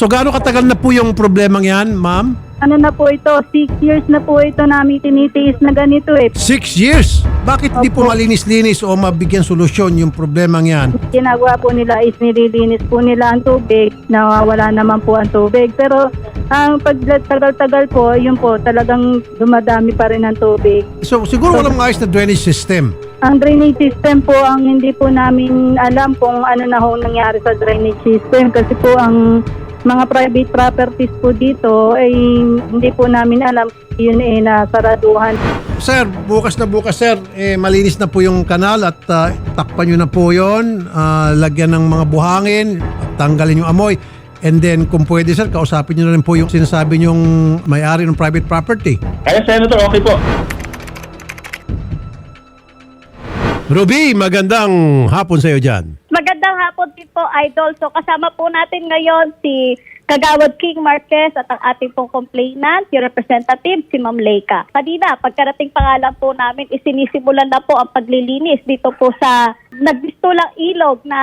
So gaano katagal na po yung problemang yan, ma'am? Ano na po ito, six years na po ito namin tinitiis na ganito eh. Six years? Bakit di po malinis-linis o mabigyan solusyon yung problemang yan? Ginagawa po nila is nililinis po nila ang tubig, nawawala naman po ang tubig. Pero ang pagtagal-tagal po, yun po, talagang dumadami pa rin ang tubig. So siguro walang maayos na drainage system. Ang drainage system po, ang hindi po namin alam kung ano na ho nangyari sa drainage system kasi po ang mga private properties po dito ay hindi po namin alam yun eh nasaraduhan. Sir, bukas na bukas sir, eh, malinis na po yung kanal at ah, takpan nyo na po yun. Ah, lagyan ng mga buhangin, tanggalin yung amoy. And then kung pwede sir, kausapin nyo na rin po yung sinasabi nyong may-ari ng private property. Kaya Senator, okay po. Ruby, magandang hapon sa iyo dyan. Magandang hapon din po, Idol. So kasama po natin ngayon si Kagawad King Marquez at ang ating pong complainant, yung representative, si Ma'am Leica. Kanina, pagkarating pangalan po namin, isinisimulan na po ang paglilinis dito po sa nagbistulang ilog na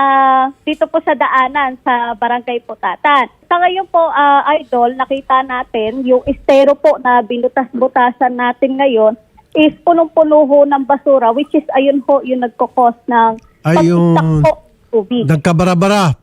dito po sa daanan sa Barangay Putatan. Sa ngayon po, ah, Idol, nakita natin yung estero po na binutas-butasan natin ngayon is punong-puno ng basura which is ayun ho yung nagkakos ng Ayun. Tubig. Nagkabara-bara.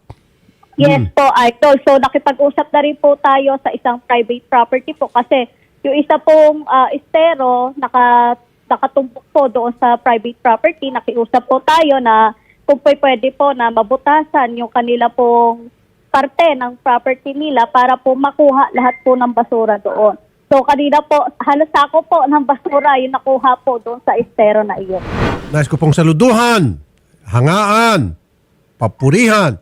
Yes po, Idol. So nakipag-usap na rin po tayo sa isang private property po kasi yung isa pong ah, estero naka, nakatumbok po doon sa private property. Nakiusap po tayo na kung po pwede po na mabutasan yung kanila pong parte ng property nila para po makuha lahat po ng basura doon. So kanina po, halos ako po ng basura yung nakuha po doon sa estero na iyon. Nais ko pong saluduhan, hangaan, papurihan.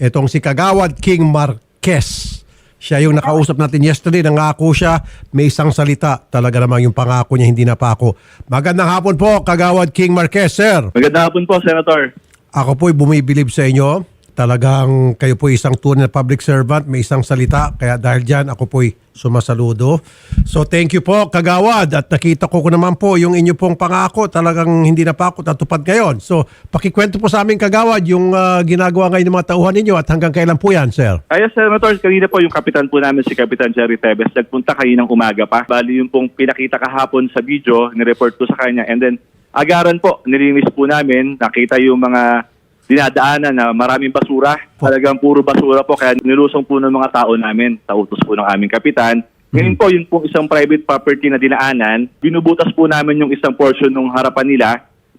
Itong si Kagawad King Marquez. Siya yung nakausap natin yesterday. Nangako siya, may isang salita. Talaga namang yung pangako niya, hindi na pa ako. Magandang hapon po, Kagawad King Marquez, sir. Magandang hapon po, Senator. Ako po'y bumibilib sa inyo. Talagang kayo po isang tunay na public servant, may isang salita. Kaya dahil dyan, ako po'y sumasaludo. So thank you po, Kagawad. At nakita ko ko naman po yung inyo pong pangako. Talagang hindi na pa ako natupad ngayon. So pakikwento po sa amin, Kagawad, yung ah, ginagawa ngayon ng mga tauhan ninyo at hanggang kailan po yan, sir? Kaya Senator, kanina po yung kapitan po namin, si Kapitan Jerry Tevez, nagpunta kaninang umaga pa. Bali yung pong pinakita kahapon sa video, nireport ko sa kanya. And then, agaran po, nilinis po namin, nakita yung mga dinadaanan na maraming basura. Talagang puro basura po, kaya nilusong po ng mga tao namin sa utos po ng aming kapitan. Ngayon po, yung pong isang private property na dinaanan, binubutas po namin yung isang portion ng harapan nila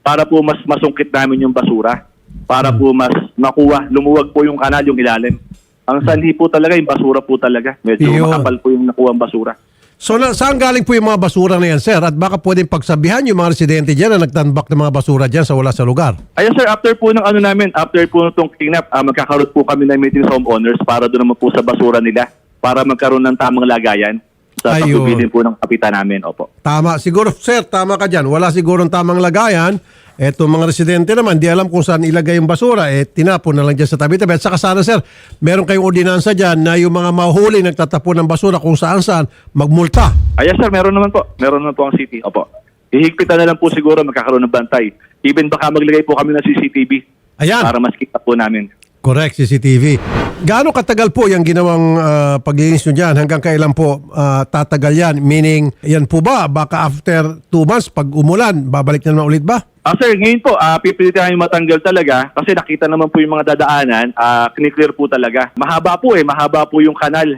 para po mas masungkit namin yung basura. Para po mas makuha, lumuwag po yung kanal, yung ilalim. Ang sanhi po talaga, yung basura po talaga. Medyo Yun. makapal po yung nakuha basura. So na, saan galing po yung mga basura na yan, sir? At baka pwedeng pagsabihan yung mga residente dyan na nagtanbak ng mga basura dyan sa wala sa lugar. Ayun sir, after po ng ano namin, after po nitong cleanup, ah, magkakaroon po kami ng meeting sa homeowners para doon naman po sa basura nila para magkaroon ng tamang lagayan sa Ayun. pagbibilin po ng kapitan namin. Opo. Tama. Siguro, sir, tama ka dyan. Wala siguro tamang lagayan. Eto mga residente naman, di alam kung saan ilagay yung basura. Eh, tinapon na lang dyan sa tabi-tabi. At saka sana, sir, meron kayong ordinansa dyan na yung mga mahuli nagtatapon ng basura kung saan-saan, magmulta. Ayun sir, meron naman po. Meron naman po ang city. Opo. Hihigpitan na lang po siguro magkakaroon ng bantay. Even baka maglagay po kami ng CCTV Ayan. para mas kita po namin. Correct, CCTV. Gaano katagal po yung ginawang ah, paglinis nyo dyan? Hanggang kailan po ah, tatagal yan? Meaning, yan po ba? Baka after two months, pag umulan, babalik na naman ulit ba? Ah, sir, ngayon po, ah, pipilitin namin matanggal talaga kasi nakita naman po yung mga dadaanan, ah, clear po talaga. Mahaba po eh, mahaba po yung kanal.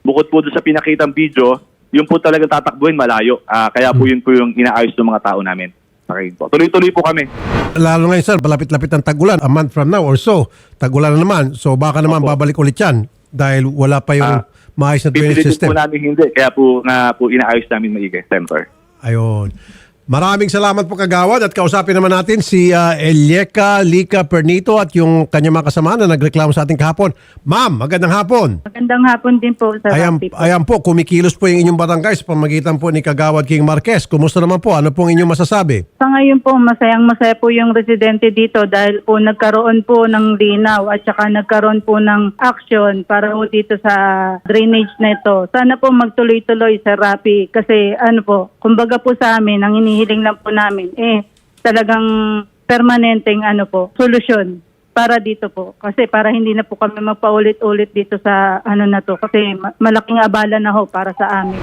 Bukod po doon sa pinakitang video, yung po talaga tatakbuhin malayo. Ah, kaya po yun po yung inaayos ng mga tao namin. Okay po. Tuloy-tuloy po kami. Lalo ngayon, sir, malapit-lapit ang tagulan. A month from now or so, tagulan na naman. So baka naman Opo. babalik ulit yan dahil wala pa yung Ah, maayos na drainage Pipilitin system. po namin hindi. Kaya po nga po inaayos namin maigi, Senator. Ayun. Maraming salamat po kagawad at kausapin naman natin si uh, Elieka Lika Pernito at yung kanyang mga kasama na nagreklamo sa ating kahapon. Ma'am, magandang hapon. Magandang hapon din po sa Ayan, po. ayan po, kumikilos po yung inyong barangay sa pamagitan po ni Kagawad King Marquez. Kumusta naman po? Ano pong inyong masasabi? Sa ngayon po, masayang masaya po yung residente dito dahil po nagkaroon po ng linaw at saka nagkaroon po ng action para po dito sa drainage na ito. Sana po magtuloy-tuloy sa Rapi kasi ano po, kumbaga po sa amin, ang inihiling lang po namin, eh talagang permanenteng ano po, solusyon para dito po. Kasi para hindi na po kami magpaulit-ulit dito sa ano na to. Kasi ma- malaking abala na ho para sa amin.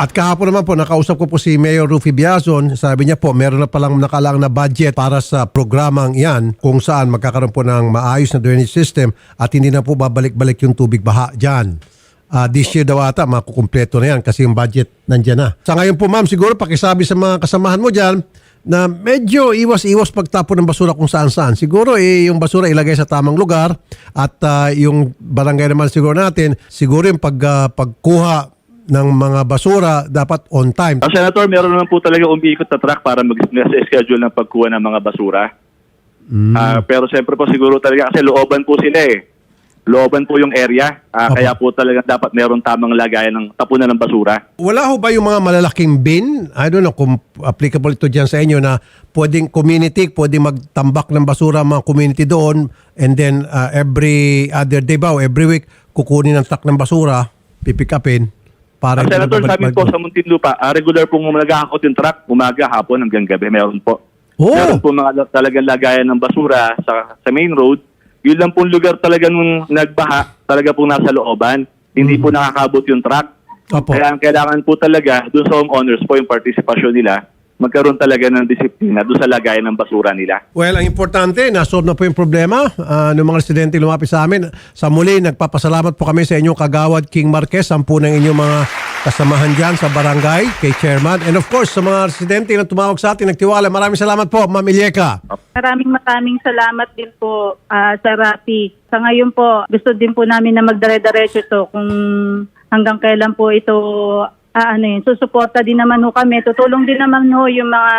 At kahapon naman po, nakausap ko po si Mayor Rufy Biazon. Sabi niya po, meron na palang nakalaang na budget para sa programang yan kung saan magkakaroon po ng maayos na drainage system at hindi na po babalik-balik yung tubig baha dyan. Ah, this year daw ata, makukumpleto na yan kasi yung budget nandyan na. Sa ngayon po ma'am, siguro pakisabi sa mga kasamahan mo dyan na medyo iwas-iwas pagtapon ng basura kung saan-saan. Siguro eh, yung basura ilagay sa tamang lugar at ah, yung barangay naman siguro natin, siguro yung pag, ah, pagkuha ng mga basura dapat on time. Ang Senator, meron naman po talaga umiikot na truck para mag-schedule ng pagkuha ng mga basura. Ah, pero siyempre po siguro talaga kasi looban po sila eh. Looban po yung area. Ah, kaya po talaga dapat meron tamang lagayan ng tapunan ng basura. Wala ho ba yung mga malalaking bin? I don't know kung applicable ito dyan sa inyo na pwedeng community, pwedeng magtambak ng basura ang mga community doon and then uh, every other day ba o every week kukunin ng truck ng basura, pipick upin para Ang hindi na Senator, sa amin po sa Muntinlupa, ah, regular pong nag-aakot yung truck, umaga, hapon, hanggang gabi. Meron po. Oh! Meron po mga la- talagang lagayan ng basura sa, sa main road. Yun lang pong lugar talaga nung nagbaha, talaga pong nasa looban. Hindi po nakakabot yung truck. Opo. Kaya ang kailangan po talaga, doon sa homeowners po yung participation nila, magkaroon talaga ng disiplina doon sa lagayan ng basura nila. Well, ang importante, nasolve na po yung problema ah, ng mga residente lumapit sa amin. Sa muli, nagpapasalamat po kami sa inyong kagawad King Marquez, sampu ng inyong mga kasamahan dyan sa barangay, kay Chairman. And of course, sa mga residente na tumawag sa atin, nagtiwala. Maraming salamat po, Ma'am Ilieka. Maraming maraming salamat din po ah, sa Rapi. Sa ngayon po, gusto din po namin na magdare-diretso to kung hanggang kailan po ito ah, ano yun, susuporta din naman ho kami. Tutulong din naman ho yung mga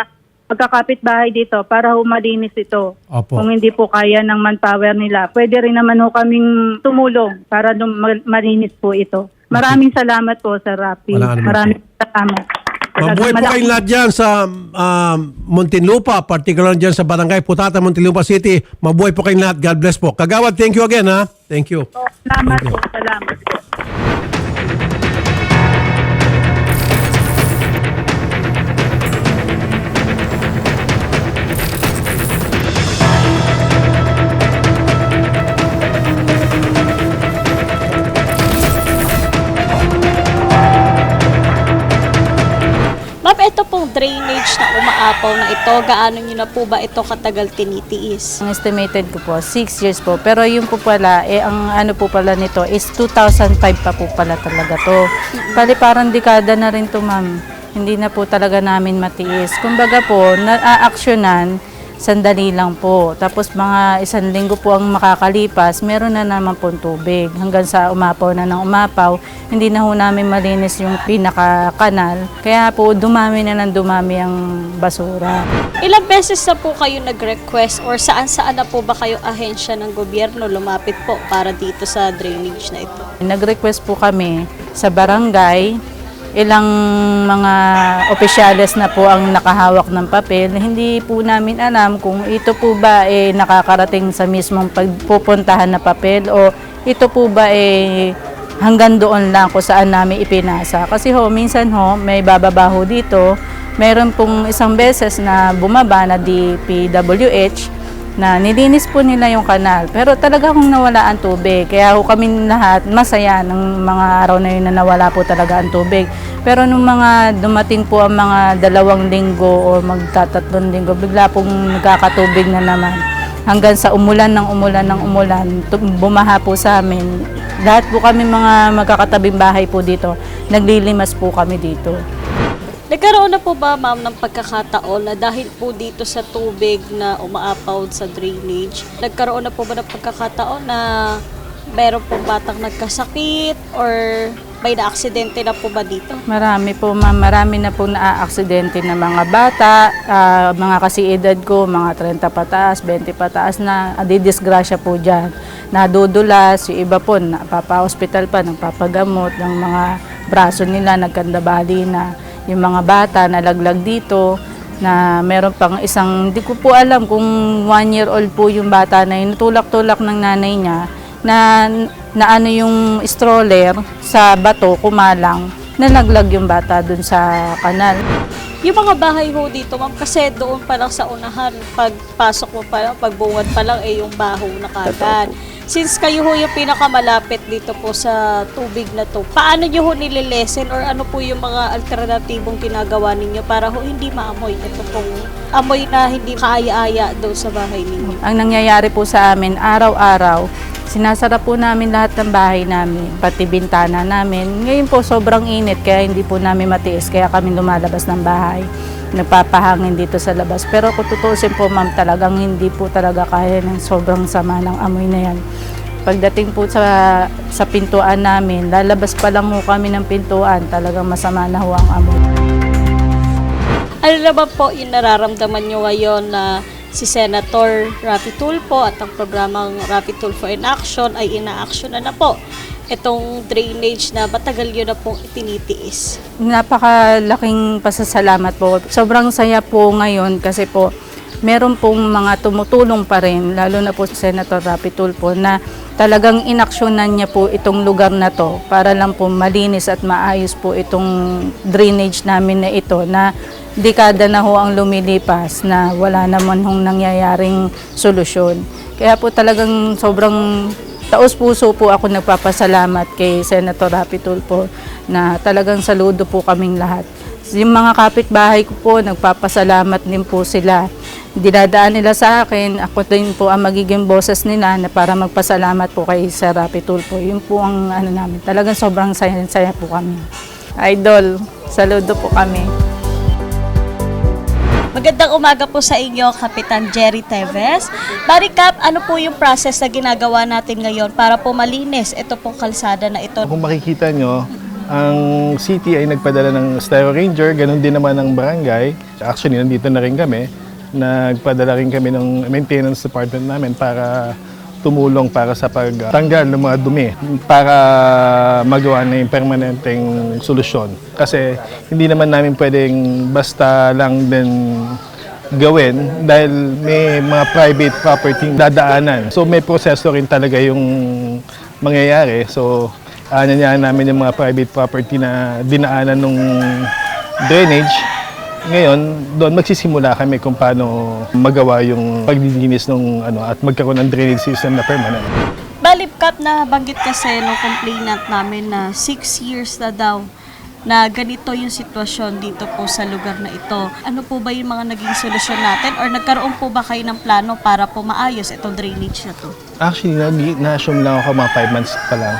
magkakapit-bahay dito para ho malinis ito. Opo. Kung hindi po kaya ng manpower nila, pwede rin naman ho kaming tumulong para dum- ma- malinis po ito. Maraming salamat po sa Rapi. Wala ka naman Maraming salamat. Mabuhay po Malaki- kayong lahat dyan sa um, Muntinlupa, particular dyan sa barangay Putata, Muntinlupa City. Mabuhay po kayong lahat. God bless po. Kagawad, thank you again ha. Thank you. Salamat po. Salamat po. Ma'am, ito pong drainage na umaapaw na ito, gaano nyo na po ba ito katagal tinitiis? Ang estimated ko po, 6 years po. Pero yung po pala, eh, ang ano po pala nito is 2005 pa po pala talaga to. Bali parang dekada na rin to ma'am. Hindi na po talaga namin matiis. Kumbaga po, na-actionan, sandali lang po. Tapos mga isang linggo po ang makakalipas, meron na naman po tubig. Hanggang sa umapaw na ng umapaw, hindi na ho namin malinis yung pinaka-kanal. Kaya po dumami na ng dumami ang basura. Ilang beses na po kayo nag-request or saan-saan na po ba kayo ahensya ng gobyerno lumapit po para dito sa drainage na ito? Nag-request po kami sa barangay, ilang mga opisyales na po ang nakahawak ng papel. Hindi po namin alam kung ito po ba eh, nakakarating sa mismong pagpupuntahan na papel o ito po ba eh, hanggang doon lang kung saan namin ipinasa. Kasi ho, minsan ho, may bababa ho dito. Meron pong isang beses na bumaba na DPWH na nilinis po nila yung kanal. Pero talaga kung nawala ang tubig. Kaya ho kami lahat masaya ng mga araw na yun na nawala po talaga ang tubig. Pero nung mga dumating po ang mga dalawang linggo o magtatatlong linggo, bigla pong nagkakatubig na naman. Hanggang sa umulan ng umulan ng umulan, bumaha po sa amin. Lahat po kami mga magkakatabing bahay po dito, naglilimas po kami dito. Nagkaroon na po ba ma'am ng pagkakataon na dahil po dito sa tubig na umaapaw sa drainage, nagkaroon na po ba ng pagkakataon na meron pong batang nagkasakit or may na-aksidente na po ba dito? Marami po, ma'am. Marami na po na-aksidente na mga bata, ah, mga kasi edad ko, mga 30 pataas, 20 pataas na, adidisgrasya po dyan. Nadudulas, yung iba po, napapa-hospital pa, nagpapagamot, yung mga braso nila, nagkandabali na. Yung mga bata, nalaglag dito, na meron pang isang, di ko po alam kung one year old po yung bata na yun, tulak-tulak ng nanay niya, na, na ano yung stroller sa bato, kumalang, nalaglag yung bata dun sa kanal. Yung mga bahay ho dito, ma'am, kasi doon pa lang sa unahan, pagpasok mo pa lang, pagbungad pa lang, eh, yung baho na kagad. Since kayo ho yung pinakamalapit dito po sa tubig na to, paano nyo ho nililesen or ano po yung mga alternatibong ginagawa ninyo para ho hindi maamoy ito pong amoy na hindi kaaya-aya doon sa bahay ninyo? Ang nangyayari po sa amin, araw-araw, sinasara po namin lahat ng bahay namin, pati bintana namin. Ngayon po sobrang init kaya hindi po namin matiis kaya kami lumalabas ng bahay. Nagpapahangin dito sa labas. Pero kung tutusin po ma'am, talagang hindi po talaga kaya ng sobrang sama ng amoy na yan. Pagdating po sa, sa pintuan namin, lalabas pa lang po kami ng pintuan, talagang masama na ho ang amoy. Ano naman po yung nararamdaman nyo ngayon na si Senator Rafi Tulfo at ang programang Rafi Tulfo in Action ay ina-action na na po itong drainage na matagal yun na pong itinitiis. Napakalaking pasasalamat po. Sobrang saya po ngayon kasi po meron pong mga tumutulong pa rin, lalo na po si Senator Rapi Tulfo na talagang inaksyonan niya po itong lugar na to para lang po malinis at maayos po itong drainage namin na ito na dekada na ho ang lumilipas na wala naman hong nangyayaring solusyon. Kaya po talagang sobrang taos puso po ako nagpapasalamat kay Senator Rapi Tulfo na talagang saludo po kaming lahat. Yung mga kapitbahay ko po, nagpapasalamat din po sila. Dinadaan nila sa akin, ako din po ang magiging boses nila na para magpasalamat po kay Sir Rapi Tulfo. Yun po ang ano namin. Talagang sobrang saya-saya po kami. Idol, saludo po kami. Magandang umaga po sa inyo, Kapitan Jerry Teves. Barikap, ano po yung process na ginagawa natin ngayon para po malinis ito pong kalsada na ito? Kung makikita nyo, ang city ay nagpadala ng Styro Ranger, ganun din naman ang barangay. Actually, nandito na rin kami. Nagpadala rin kami ng maintenance department namin para tumulong para sa pagtanggal ng mga dumi para magawa na yung permanenteng solusyon. Kasi hindi naman namin pwedeng basta lang din gawin dahil may mga private property dadaanan. So may proseso rin talaga yung mangyayari. So aanyanyahan namin yung mga private property na dinaanan nung drainage. Ngayon, doon magsisimula kami kung paano magawa yung paglilinis ng ano at magkaroon ng drainage system na permanent. Balipkap na banggit kasi ng complainant namin na 6 years na daw na ganito yung sitwasyon dito po sa lugar na ito. Ano po ba yung mga naging solusyon natin or nagkaroon po ba kayo ng plano para po maayos itong drainage na to? Actually, nag- na-assume lang ako mga 5 months pa lang.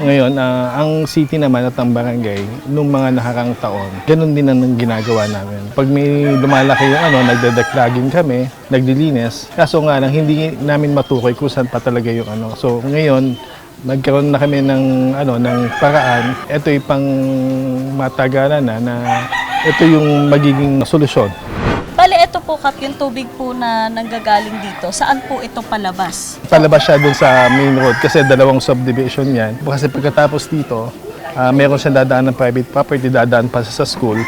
Ngayon, ah, ang city naman at ang barangay, nung mga nakarang taon, ganun din ang ginagawa namin. Pag may lumalaki yung ano, nagdadaklagin kami, naglilinis. Kaso nga lang, hindi namin matukoy kung saan pa talaga yung ano. So ngayon, nagkaroon na kami ng ano ng paraan. Ito yung pang matagalan na na ito yung magiging solusyon. Kap, yung tubig po na nanggagaling dito. Saan po ito palabas? palabas siya dun sa main road kasi dalawang subdivision yan. Kasi pagkatapos dito, ah, meron siyang dadaan ng private property, dadaan pa sa school,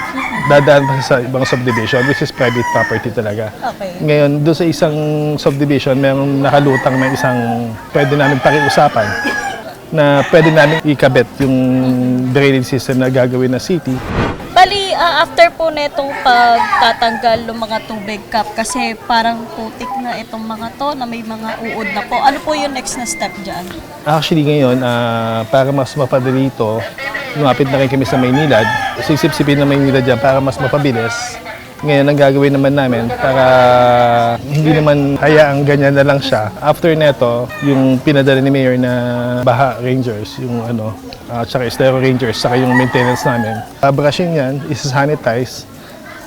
dadaan pa sa ibang subdivision, which is private property talaga. Okay. Ngayon, doon sa isang subdivision, merong nakalutang na isang pwede namin pakiusapan na pwede namin ikabit yung drainage system na gagawin na city. Bali, ah, after po netong pagtatanggal ng mga tubig cup kasi parang putik na itong mga to na may mga uod na po. Ano po yung next na step dyan? Actually ngayon, ah, para mas mapadali ito, lumapit na rin kami sa Maynilad. Sisip-sipin na Maynilad dyan para mas mapabilis. Ngayon, ang gagawin naman namin para hindi naman hayaang ganyan na lang siya. After neto, yung pinadala ni Mayor na Baha Rangers, yung ano, at saka Estero Rangers, saka yung maintenance namin. Brushing yan, isa-sanitize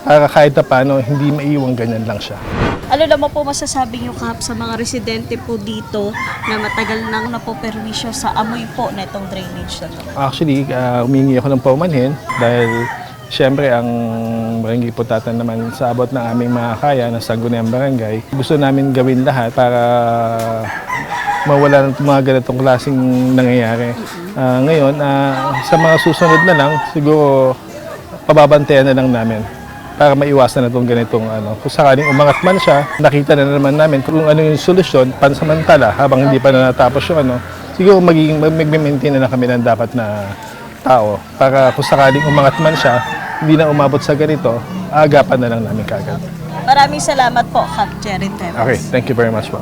para kahit na paano, hindi maiwang ganyan lang siya. Ano naman po masasabi niyo Kap sa mga residente po dito na matagal nang napoperwisyo sa amoy po na itong drainage na to? Actually, uh, humingi ako ng paumanhin dahil siyempre ang barangay putatan naman sa abot ng aming mga kaya ng Sangguniang Barangay. Gusto namin gawin lahat para mawala ng mga ganitong klaseng nangyayari. Ah, ngayon, ah, sa mga susunod na lang, siguro pababantayan na lang namin para maiwasan na itong ganitong ano. Kung sakaling umangat man siya, nakita na naman namin kung ano yung solusyon pansamantala habang hindi pa na natapos yung ano, siguro magiging mag-maintain na lang kami ng dapat na tao para kung sakaling umangat man siya, hindi na umabot sa ganito, agapan na lang namin kagad. Maraming salamat po, Cap Jerry Tebes. Okay, thank you very much po.